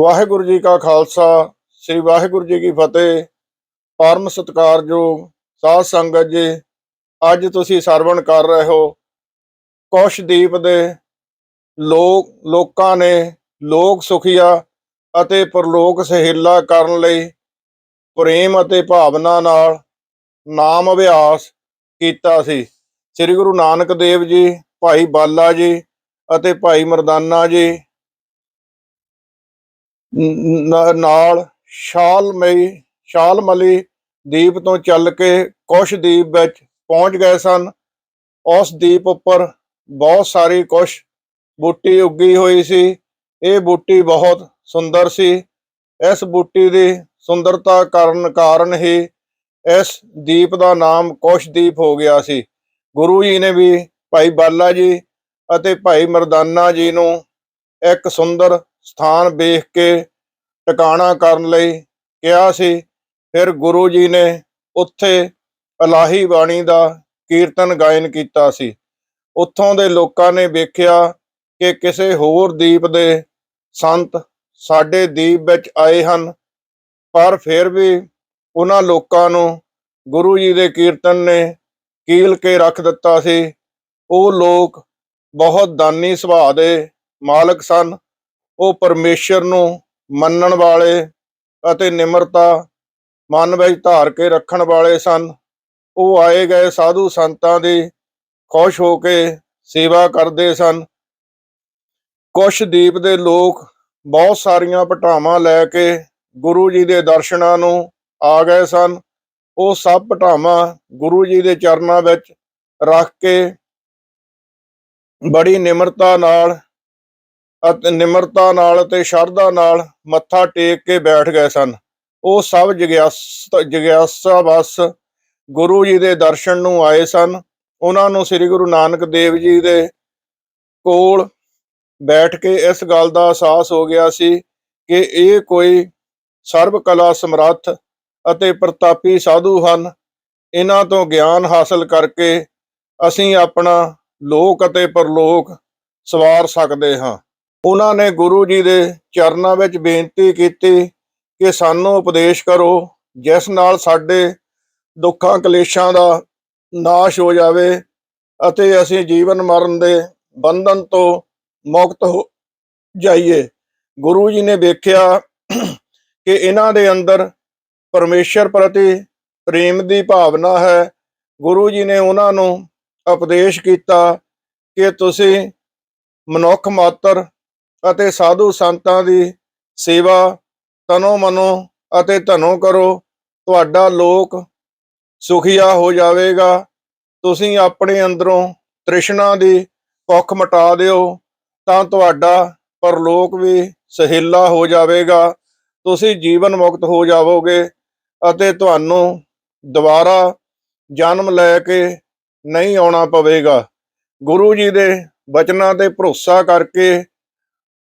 ਵਾਹਿਗੁਰੂ ਜੀ ਕਾ ਖਾਲਸਾ, ਸ੍ਰੀ ਵਾਹਿਗੁਰੂ ਜੀ ਕੀ ਫਤਿਹ। ਪਰਮ ਸਤਿਕਾਰਯੋਗ ਸਾਧ ਸੰਗਤ ਜੀ, ਅੱਜ ਤੁਸੀਂ ਸਰਵਣ ਕਰ ਰਹੇ ਹੋ। ਕੁਸ਼ਦੀਪ ਦੇ ਲੋਕ, ਲੋਕਾਂ ਨੇ ਲੋਕ ਸੁਖੀਆ ਅਤੇ ਪਰਲੋਕ ਸਹੇਲਾ ਕਰਨ ਲਈ ਪ੍ਰੇਮ ਅਤੇ ਭਾਵਨਾ ਨਾਲ ਨਾਮ ਅਭਿਆਸ ਕੀਤਾ ਸੀ। ਸ੍ਰੀ ਗੁਰੂ ਨਾਨਕ ਦੇਵ ਜੀ, ਭਾਈ ਬਾਲਾ ਜੀ ਅਤੇ ਭਾਈ ਮਰਦਾਨਾ ਜੀ ਨਾਲ ਸ਼ਾਲਮਈ ਸ਼ਾਲਮਲੀ ਦੀਪ ਤੋਂ ਚੱਲ ਕੇ ਕੁਸ਼ ਦੀਪ ਵਿੱਚ ਪਹੁੰਚ ਗਏ ਸਨ। ਉਸ ਦੀਪ ਉੱਪਰ ਬਹੁਤ ਸਾਰੀ ਕੁਸ਼ ਬੂਟੀ ਉੱਗੀ ਹੋਈ ਸੀ। ਇਹ ਬੂਟੀ ਬਹੁਤ ਸੁੰਦਰ ਸੀ। ਇਸ ਬੂਟੀ ਦੀ ਸੁੰਦਰਤਾ ਕਾਰਨ ਕਾਰਨ ਹੀ ਇਸ ਦੀਪ ਦਾ ਨਾਮ ਕੁਸ਼ਦੀਪ ਹੋ ਗਿਆ ਸੀ। ਗੁਰੂ ਜੀ ਨੇ ਵੀ ਭਾਈ ਬਾਲਾ ਜੀ ਅਤੇ ਭਾਈ ਮਰਦਾਨਾ ਜੀ ਨੂੰ ਇੱਕ ਸੁੰਦਰ ਸਥਾਨ ਵੇਖ ਕੇ ਟਿਕਾਣਾ ਕਰਨ ਲਈ ਕਿਹਾ ਸੀ। ਫਿਰ ਗੁਰੂ ਜੀ ਨੇ ਉੱਥੇ ਇਲਾਹੀ ਬਾਣੀ ਦਾ ਕੀਰਤਨ ਗਾਇਨ ਕੀਤਾ ਸੀ। ਉੱਥੋਂ ਦੇ ਲੋਕਾਂ ਨੇ ਵੇਖਿਆ ਕਿ ਕਿਸੇ ਹੋਰ ਦੀਪ ਦੇ ਸੰਤ ਸਾਡੇ ਦੀਪ ਵਿੱਚ ਆਏ ਹਨ। ਪਰ ਫਿਰ ਵੀ ਉਹਨਾਂ ਲੋਕਾਂ ਨੂੰ ਗੁਰੂ ਜੀ ਦੇ ਕੀਰਤਨ ਨੇ ਕੀਲ ਕੇ ਰੱਖ ਦਿੱਤਾ ਸੀ। ਉਹ ਲੋਕ ਬਹੁਤ ਦਾਨੀ ਸੁਭਾਅ ਦੇ ਮਾਲਕ ਸਨ। ਉਹ ਪਰਮੇਸ਼ਰ ਨੂੰ ਮੰਨਣ ਵਾਲੇ ਅਤੇ ਨਿਮਰਤਾ, ਮਨ ਵਿੱਚ ਧਾਰ ਕੇ ਰੱਖਣ ਵਾਲੇ ਸਨ। ਉਹ ਆਏ ਗਏ ਸਾਧੂ ਸੰਤਾਂ ਦੀ ਖੁਸ਼ ਹੋ ਕੇ ਸੇਵਾ ਕਰਦੇ ਸਨ। ਕੁਸ਼ ਦੀਪ ਦੇ ਲੋਕ ਬਹੁਤ ਸਾਰੀਆਂ ਪਟਾਵਾਂ ਲੈ ਕੇ ਗੁਰੂ ਜੀ ਦੇ ਦਰਸ਼ਨਾਂ ਨੂੰ ਆ ਗਏ ਸਨ। ਉਹ ਸਭ ਪਟਾਵਾਂ ਗੁਰੂ ਜੀ ਦੇ ਚਰਨਾਂ ਵਿੱਚ ਰੱਖ ਕੇ ਬੜੀ ਨਿਮਰਤਾ ਨਾਲ ਅਤੇ ਨਿਮਰਤਾ ਨਾਲ ਤੇ ਸ਼ਰਧਾ ਨਾਲ ਮੱਥਾ ਟੇਕ ਕੇ ਬੈਠ ਗਏ ਸਨ। ਉਹ ਸਭ ਜਗਿਆਸ ਜਗਿਆਸਾ ਬਸ ਗੁਰੂ ਜੀ ਦੇ ਦਰਸ਼ਨ ਨੂੰ ਆਏ ਸਨ। ਉਹਨਾਂ ਨੂੰ ਸ੍ਰੀ ਗੁਰੂ ਨਾਨਕ ਦੇਵ ਜੀ ਦੇ ਕੋਲ ਬੈਠ ਕੇ ਇਸ ਗੱਲ ਦਾ ਅਹਿਸਾਸ ਹੋ ਗਿਆ ਸੀ ਕਿ ਇਹ ਕੋਈ ਸਰਬ ਕਲਾ ਸਮਰੱਥ ਅਤੇ ਪ੍ਰਤਾਪੀ ਸਾਧੂ ਹਨ। ਇਹਨਾਂ ਤੋਂ ਗਿਆਨ ਹਾਸਲ ਕਰਕੇ ਅਸੀਂ ਆਪਣਾ ਲੋਕ ਅਤੇ ਪਰਲੋਕ ਸਵਾਰ ਸਕਦੇ ਹਾਂ। ਉਹਨਾਂ ਨੇ ਗੁਰੂ ਜੀ ਦੇ ਚਰਨਾਂ ਵਿੱਚ ਬੇਨਤੀ ਕੀਤੀ ਕਿ ਸਾਨੂੰ ਉਪਦੇਸ਼ ਕਰੋ, ਜਿਸ ਨਾਲ ਸਾਡੇ ਦੁੱਖਾਂ ਕਲੇਸ਼ਾਂ ਦਾ ਨਾਸ਼ ਹੋ ਜਾਵੇ ਅਤੇ ਅਸੀਂ ਜੀਵਨ ਮਰਨ ਦੇ ਬੰਧਨ ਤੋਂ ਮੁਕਤ ਹੋ ਜਾਈਏ। ਗੁਰੂ ਜੀ ਨੇ ਵੇਖਿਆ ਕਿ ਇਹਨਾਂ ਦੇ ਅੰਦਰ ਪਰਮੇਸ਼ਰ ਪ੍ਰਤੀ ਪ੍ਰੇਮ ਦੀ ਭਾਵਨਾ ਹੈ। ਗੁਰੂ ਜੀ ਨੇ ਉਹਨਾਂ ਨੂੰ ਉਪਦੇਸ਼ ਕੀਤਾ ਕਿ ਤੁਸੀਂ ਮਨੁੱਖ ਮਾਤਰ ਅਤੇ ਸਾਧੂ ਸੰਤਾਂ ਦੀ ਸੇਵਾ ਤਨੋ ਮਨੋ ਅਤੇ ਧਨੋ ਕਰੋ। ਤੁਹਾਡਾ ਲੋਕ ਸੁਖੀਆ ਹੋ ਜਾਵੇਗਾ। ਤੁਸੀਂ ਆਪਣੇ ਅੰਦਰੋਂ ਤ੍ਰਿਸ਼ਨਾ ਦੀ ਭੁੱਖ ਮਿਟਾ ਦਿਓ, ਤਾਂ ਤੁਹਾਡਾ ਪਰਲੋਕ ਵੀ ਸਹੇਲਾ ਹੋ ਜਾਵੇਗਾ। ਤੁਸੀਂ ਜੀਵਨ ਮੁਕਤ ਹੋ ਜਾਵੋਗੇ ਅਤੇ ਤੁਹਾਨੂੰ ਦੁਬਾਰਾ ਜਨਮ ਲੈ ਕੇ ਨਹੀਂ ਆਉਣਾ ਪਵੇਗਾ। ਗੁਰੂ ਜੀ ਦੇ ਬਚਨਾਂ ਤੇ ਭਰੋਸਾ ਕਰਕੇ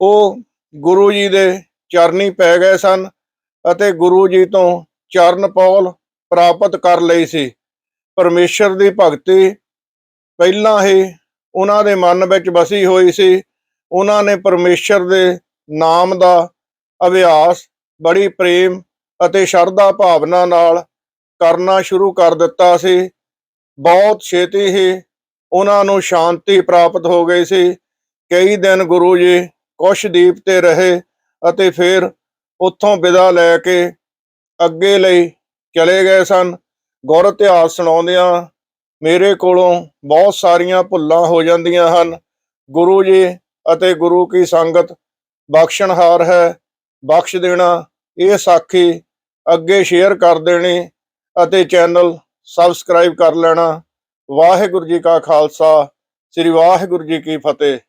ਉਹ ਗੁਰੂ ਜੀ ਦੇ ਚਰਨੀ ਪੈ ਗਏ ਸਨ ਅਤੇ ਗੁਰੂ ਜੀ ਤੋਂ ਚਰਨ ਪੌਲ ਪ੍ਰਾਪਤ ਕਰ ਲਈ ਸੀ। ਪਰਮੇਸ਼ਰ ਦੀ ਭਗਤੀ ਪਹਿਲਾਂ ਹੀ ਉਹਨਾਂ ਦੇ ਮਨ ਵਿੱਚ ਵਸੀ ਹੋਈ ਸੀ। ਉਹਨਾਂ ਨੇ ਪਰਮੇਸ਼ਰ ਦੇ ਨਾਮ ਦਾ ਅਭਿਆਸ, ਬੜੀ ਪ੍ਰੇਮ ਅਤੇ ਸ਼ਰਧਾ ਭਾਵਨਾ ਨਾਲ ਕਰਨਾ ਸ਼ੁਰੂ ਕਰ ਦਿੱਤਾ ਸੀ। ਬਹੁਤ ਛੇਤੀ ਹੀ ਉਹਨਾਂ ਨੂੰ ਸ਼ਾਂਤੀ ਪ੍ਰਾਪਤ ਹੋ ਗਈ ਸੀ। ਕਈ ਦਿਨ ਗੁਰੂ ਜੀ ਕੁਛ ਦੀਪ ਤੇ ਰਹੇ ਅਤੇ ਫਿਰ ਉੱਥੋਂ ਵਿਦਾ ਲੈ ਕੇ ਅੱਗੇ ਲਈ ਚਲੇ ਗਏ ਸਨ। ਗੁਰ ਇਤਿਹਾਸ ਸੁਣਾਉਂਦਿਆਂ ਮੇਰੇ ਕੋਲੋਂ ਬਹੁਤ ਸਾਰੀਆਂ ਭੁੱਲਾਂ ਹੋ ਜਾਂਦੀਆਂ ਹਨ। ਗੁਰੂ ਜੀ ਅਤੇ ਗੁਰੂ ਕੀ ਸੰਗਤ ਬਖਸ਼ਣਹਾਰ ਹੈ। ਬਖਸ਼ ਦੇਣਾ ਇਹ ਸਾਖੀ ਅੱਗੇ ਸ਼ੇਅਰ ਕਰ ਦੇਣੀ ਅਤੇ ਚੈਨਲ ਸਬਸਕ੍ਰਾਈਬ ਕਰ ਲੈਣਾ। ਵਾਹਿਗੁਰੂ ਜੀ ਕਾ ਖਾਲਸਾ, ਸ੍ਰੀ ਵਾਹਿਗੁਰੂ ਜੀ ਕੀ ਫਤਿਹ।